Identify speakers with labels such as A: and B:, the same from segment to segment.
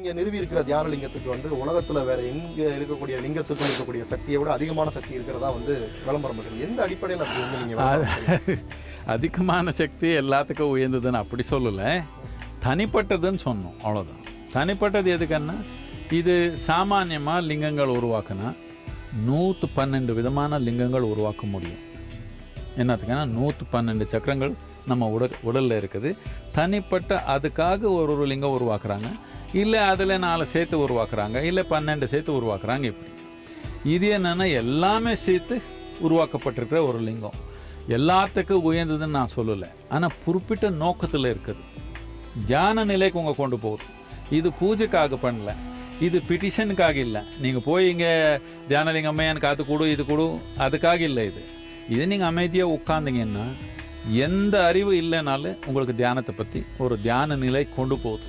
A: இங்கே நிறுவி இருக்கிற லிங்கத்துக்கு வந்து உலகத்தில் வேற எங்கே இருக்கக்கூடிய லிங்கத்துக்கும் இருக்கக்கூடிய சக்தியை விட அதிகமான சக்தி இருக்கிறதா வந்து விளம்பரம் பண்ணுறது எந்த அடிப்படையில் அப்படி வந்து நீங்கள்
B: அதிகமான சக்தி எல்லாத்துக்கும் உயர்ந்ததுன்னு அப்படி சொல்லலை. தனிப்பட்டதுன்னு சொன்னோம் அவ்வளோதான் தனிப்பட்டது எதுக்குன்னா இது சாமானியமாக லிங்கங்கள் உருவாக்குனா நூற்று பன்னெண்டு விதமான லிங்கங்கள் உருவாக்க முடியும். என்னத்துக்குன்னா நூற்று பன்னெண்டு சக்கரங்கள் நம்ம உடல் உடலில் இருக்குது. தனிப்பட்ட அதுக்காக ஒரு ஒரு லிங்கம் உருவாக்குறாங்க. இல்லை அதில் நாலு சேர்த்து உருவாக்குறாங்க இல்லை பன்னெண்டு சேர்த்து உருவாக்குறாங்க இப்படி. இது என்னென்னா எல்லாமே சேர்த்து உருவாக்கப்பட்டிருக்கிற ஒரு லிங்கம். எல்லாத்துக்கும் உயர்ந்ததுன்னு நான் சொல்லலை. ஆனால் குறிப்பிட்ட நோக்கத்தில் இருக்குது. தியான நிலைக்கு உங்கள் கொண்டு போகுது. இது பூஜைக்காக பண்ணல. இது பிட்டிஷனுக்காக இல்லை. நீங்கள் போய் இங்கே தியானலிங்க எனக்கு அது கொடு இது கொடு அதுக்காக இல்லை இது. இது நீங்கள் அமைதியாக உட்காந்திங்கன்னா எந்த அறிவு இல்லைனாலும் உங்களுக்கு தியானத்தை பற்றி ஒரு தியான நிலை கொண்டு போகுது.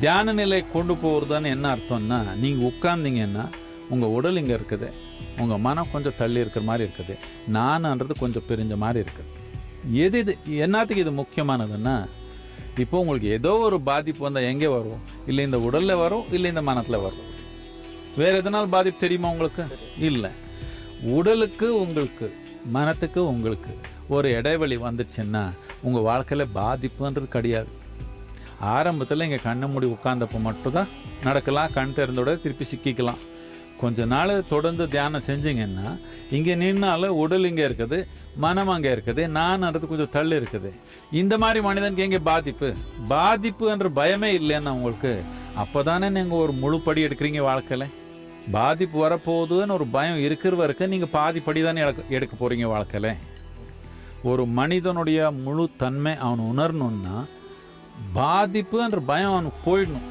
B: தியான நிலை கொண்டு போகிறதுன்னு என்ன அர்த்தம்னா நீங்கள் உட்கார்ந்தீங்கன்னா உங்கள் உடல் இங்கே இருக்குது. உங்கள் மனம் கொஞ்சம் தள்ளி இருக்கிற மாதிரி இருக்குது. நானுன்றது கொஞ்சம் பிரிஞ்ச மாதிரி இருக்குது. எது இது என்னத்துக்கு இது முக்கியமானதுன்னா இப்போ உங்களுக்கு ஏதோ ஒரு பாதிப்பு வந்தால் எங்கே வரும்? இல்லை இந்த உடலில் வரும் இல்லை இந்த மனத்தில் வரும். வேறு எதனால் பாதிப்பு தெரியுமா உங்களுக்கு? இல்லை. உடலுக்கு உங்களுக்கு மனத்துக்கு உங்களுக்கு ஒரு இடைவெளி வந்துச்சுன்னா உங்கள் வாழ்க்கையில் பாதிப்புன்றது கிடையாது. ஆரம்பத்தில் இங்கே கண்ணை மூடி உட்கார்ந்தப்போ மட்டும்தான் நடக்கலாம் கண் திறந்தோட திருப்பி சிக்கிக்கலாம். கொஞ்ச நாள் தொடர்ந்து தியானம் செஞ்சீங்கன்னா இங்கே நின்னாலும் உடல் இங்கே இருக்குது மனம் அங்கே இருக்குது நான்ன்றது கொஞ்சம் தள்ளி இருக்குது. இந்த மாதிரி மனிதனுக்கு எங்கே பாதிப்பு? பாதிப்புன்ற பயமே இல்லைன்னா உங்களுக்கு அப்போ தானே நீங்கள் ஒரு முழு படி எடுக்கிறீங்க வாழ்க்கையில்? பாதிப்பு வரப்போகுதுன்னு ஒரு பயம் இருக்கிற வரைக்கும் நீங்கள் பாதி படி தானே எடுக்க எடுக்க போகிறீங்க வாழ்க்கையில்? ஒரு மனிதனுடைய முழு தன்மை அவன் உணரணுன்னா பாதிப்புன்ற பயம் அவனுக்கு போயிடணும்.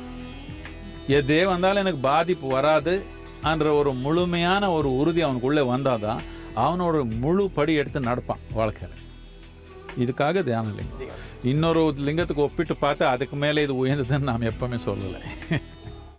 B: எதே வந்தாலும் எனக்கு பாதிப்பு வராது என்ற ஒரு முழுமையான ஒரு உறுதி அவனுக்குள்ளே வந்தாதான் அவனோட முழு படி எடுத்து நடப்பான் வாழ்க்கையில். இதுக்காக தியான லிங்கம். இன்னொரு லிங்கத்துக்கு ஒப்பிட்டு பார்த்து அதுக்கு மேலே இது உயர்ந்ததுன்னு நாம் எப்பவுமே சொல்லலை.